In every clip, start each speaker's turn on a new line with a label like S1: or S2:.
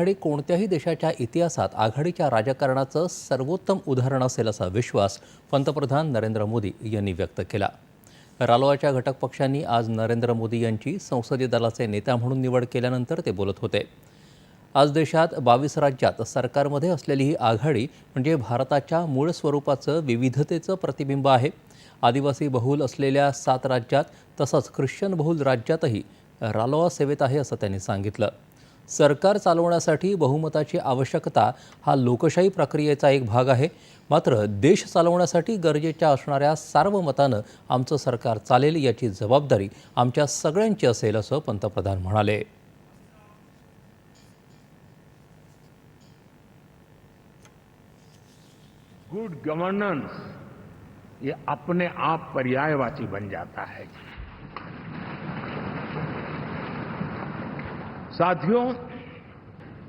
S1: आघाडी कोणत्याही देशाच्या इतिहासात आघाडीच्या राजकारणाचं सर्वोत्तम उदाहरण असेल असा विश्वास पंतप्रधान नरेंद्र मोदी यांनी व्यक्त केला. रालोआच्या घटक पक्षांनी आज नरेंद्र मोदी यांची संसदीय दलाचे नेता म्हणून निवड केल्यानंतर ते बोलत होते. आज देशात बावीस राज्यात सरकारमध्ये असलेली ही आघाडी म्हणजे भारताच्या मूळ स्वरूपाचं विविधतेचं प्रतिबिंब आहे. आदिवासी बहुल असलेल्या सात राज्यात तसंच ख्रिश्चन बहुल राज्यातही रालोआ सेवेत आहे असं त्यांनी सांगितलं. सरकार चालवण्यासाठी बहुमताची आवश्यकता हा लोकशाही प्रक्रियेचा एक भाग आहे. मात्र देश चालवण्यासाठी गरजेच्या असणाऱ्या सार्वमतानं आमचं सरकार चालेल याची जबाबदारी आमच्या सगळ्यांची असेल असं पंतप्रधान म्हणाले.
S2: गुड गवर्नेंस ये अपने आप पर्यायवाची बन जाता है. साथियों,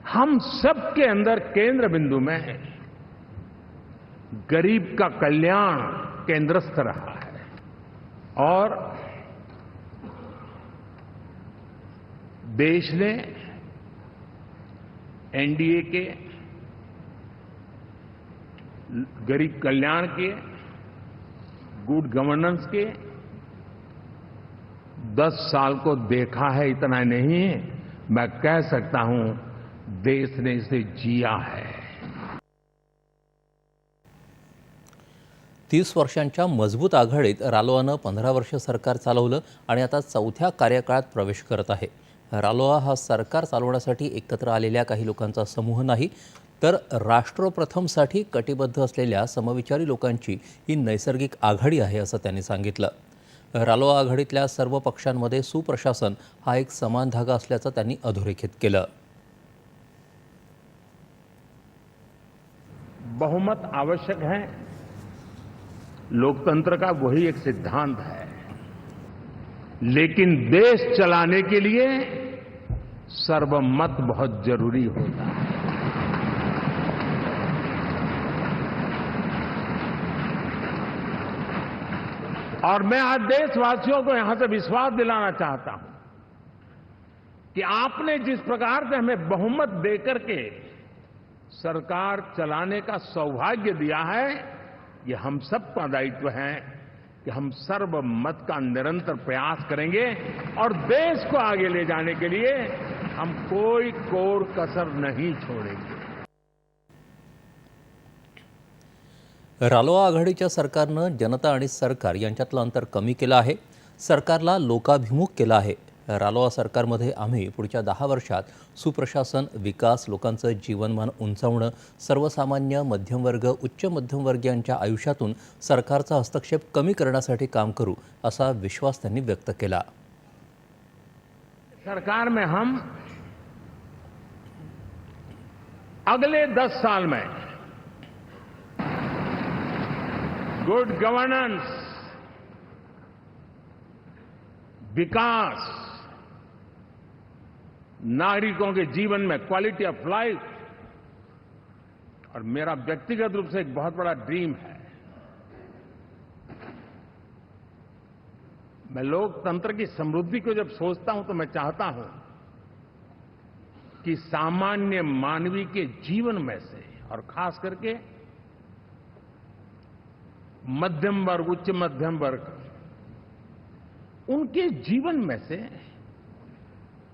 S2: हम सबके अंदर केंद्र बिंदु में गरीब का कल्याण केंद्रस्थ रहा है। और देश ने एनडीए के, गरीब कल्याण के, गुड गवर्नेंस के, दस साल को देखा है, इतना नहीं मैं कह सकता हूं देश ने इसे जिया है।
S1: तीस वर्षांच्या मजबूत आघाडीत रालोआनं पंधरा वर्ष सरकार चालवलं आणि आता चौथ्या कार्यकाळात प्रवेश करत आहे. रालोआ हा सरकार चालवण्यासाठी एकत्र आलेल्या काही लोकांचा समूह नाही तर राष्ट्रप्रथमसाठी कटिबद्ध असलेल्या समविचारी लोकांची ही नैसर्गिक आघाडी आहे असं त्यांनी सांगितलं. रालोआ आघाडीतल्या सर्व पक्षांमध्ये सुप्रशासन हा एक समान धागा असल्याचं त्यांनी अधोरेखित केलं.
S2: बहुमत आवश्यक है. लोकतंत्र का वही एक सिद्धांत है. लेकिन देश चलाने के लिए सर्वमत बहुत जरूरी होता है। और मैं आज देशवासियों को यहाँ से विश्वास दिलाना चाहता हूँ कि आपने जिस प्रकार से हमें बहुमत देकर के सरकार चलाने का सौभाग्य दिया है, ये हम सबका दायित्व है कि हम सर्वमत का निरंतर प्रयास करेंगे और देश को आगे ले जाने के लिए हम कोई कोर कसर नहीं छोड़ेंगे।
S1: रालोआ आघाडीच्या सरकारनं जनता आणि सरकार यांच्यातलं अंतर कमी केलं आहे. सरकारला लोकाभिमुख केलं आहे. रालोआ सरकारमध्ये आम्ही पुढच्या दहा वर्षात सुप्रशासन विकास लोकांचं जीवनमान उंचावणं सर्वसामान्य मध्यमवर्ग उच्च मध्यमवर्गीयांच्या आयुष्यातून सरकारचा हस्तक्षेप कमी करण्यासाठी काम करू असा विश्वास त्यांनी व्यक्त केला.
S2: सरकार में हम अगले दस साल में गुड गवर्नेंस विकास, नागरिकों के जीवन में क्वालिटी ऑफ़ लाइफ और मेरा व्यक्तिगत रूप से एक बहुत बड़ा ड्रीम है। मैं लोकतंत्र की समृद्धि को जब सोचता हूँ तो मैं चाहता हूँ कि सामान्य मानवीय के जीवन में से, और खास करके मध्यम वर्ग उच्च मध्यम वर्ग। उनके जीवन में से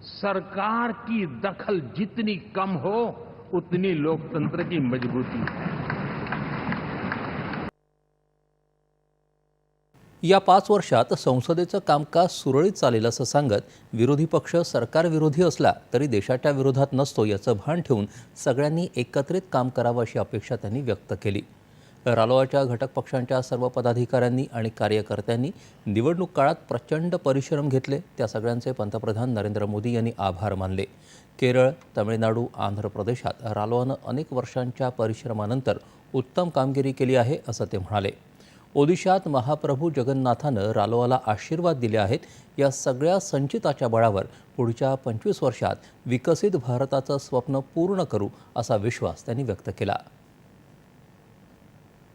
S2: सरकार की दखल जितनी कम हो उतनी लोकतंत्र की मजबूती है।
S1: या पाच वर्षात संसदेचं कामकाज सुरळीत चालेल असं सांगत विरोधी पक्ष सरकारविरोधी असला तरी देशाच्या विरोधात नसतो याचं भान ठेवून सगळ्यांनी एकत्रित काम करावं अशी अपेक्षा त्यांनी व्यक्त केली. रालोआच्या घटक पक्षांच्या सर्व पदाधिकाऱ्यांनी आणि कार्यकर्त्यांनी निवडणूक काळात प्रचंड परिश्रम घेतले. त्या सगळ्यांचे पंतप्रधान नरेंद्र मोदी यांनी आभार मानले. केरळ तमिळनाडू आंध्र प्रदेशात रालोआनं अनेक वर्षांच्या परिश्रमानंतर उत्तम कामगिरी केली आहे असं ते म्हणाले. ओदिशात महाप्रभू जगन्नाथानं रालोआला आशीर्वाद दिले आहेत. या सगळ्या संचिताच्या बळावर पुढच्या पंचवीस वर्षात विकसित भारताचं स्वप्न पूर्ण करू असा विश्वास त्यांनी व्यक्त केला.